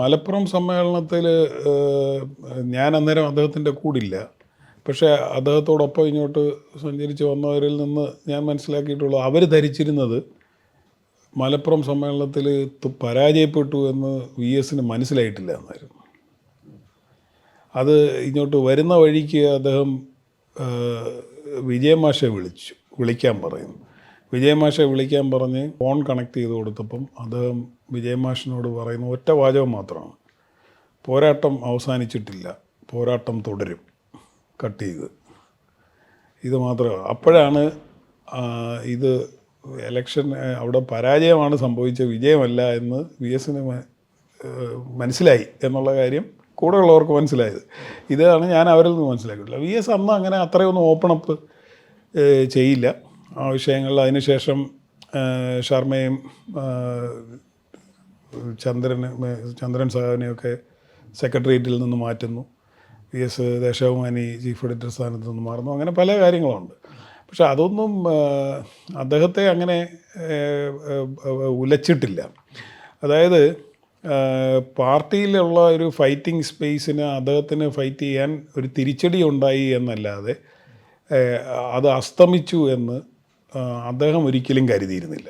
മലപ്പുറം സമ്മേളനത്തിൽ ഞാൻ അന്നേരം അദ്ദേഹത്തിന്റെ കൂടില്ല. പക്ഷേ അദ്ദേഹത്തോടൊപ്പം ഇങ്ങോട്ട് സഞ്ചരിച്ച് വന്നവരിൽ നിന്ന് ഞാൻ മനസ്സിലാക്കിയിട്ടുള്ളത് അവർ ധരിച്ചിരുന്നത് മലപ്പുറം സമ്മേളനത്തിൽ പരാജയപ്പെട്ടു എന്ന് വി എസിന് മനസ്സിലായിട്ടില്ല എന്നായിരുന്നു. അത് ഇങ്ങോട്ട് വരുന്ന വഴിക്ക് അദ്ദേഹം വിജയമാഷെ വിളിച്ചു വിളിക്കാൻ പറയുന്നു. വിജയമാഷെ വിളിക്കാൻ പറഞ്ഞ് ഫോൺ കണക്ട് ചെയ്ത് കൊടുത്തപ്പം അത് വിജയമാഷിനോട് പറയുന്ന ഒറ്റ വാചകം മാത്രമാണ്. പോരാട്ടം അവസാനിച്ചിട്ടില്ല പോരാട്ടം തുടരും. കട്ട് ചെയ്ത്. ഇത് മാത്രമേ അപ്പോഴാണ് ഇത് എലക്ഷൻ അവിടെ പരാജയമാണ് സംഭവിച്ച വിജയമല്ല എന്ന് വി എസിന് മനസ്സിലായി എന്നുള്ള കാര്യം കൂടെയുള്ളവർക്ക് മനസ്സിലായത്. ഇതാണ് ഞാൻ അവരിൽ നിന്ന് മനസ്സിലാക്കിയിട്ടില്ല വി എസ് അന്ന് അങ്ങനെ അത്രയൊന്നും ഓപ്പണപ്പ് ചെയ്യില്ല. വിഷയങ്ങളിൽ അതിനുശേഷം ശർമ്മയും ചന്ദ്രന് ചന്ദ്രൻ സഹാവിനെയൊക്കെ സെക്രട്ടേറിയറ്റിൽ നിന്ന് മാറ്റുന്നു. P S Deshabhimani chief editor സ്ഥാനത്ത് നിന്ന് മാറുന്നു. അങ്ങനെ പല കാര്യങ്ങളുണ്ട്. പക്ഷെ അതൊന്നും അദ്ദേഹത്തെ അങ്ങനെ ഉലച്ചിട്ടില്ല. അതായത് പാർട്ടിയിലുള്ള ഒരു ഫൈറ്റിംഗ് സ്പേസിന് അദ്ദേഹത്തിന് ഫൈറ്റ് ചെയ്യാൻ ഒരു തിരിച്ചടി ഉണ്ടായി എന്നല്ലാതെ അത് അസ്തമിച്ചു എന്ന് അദ്ദേഹം ഒരിക്കലും കരുതിയിരുന്നില്ല.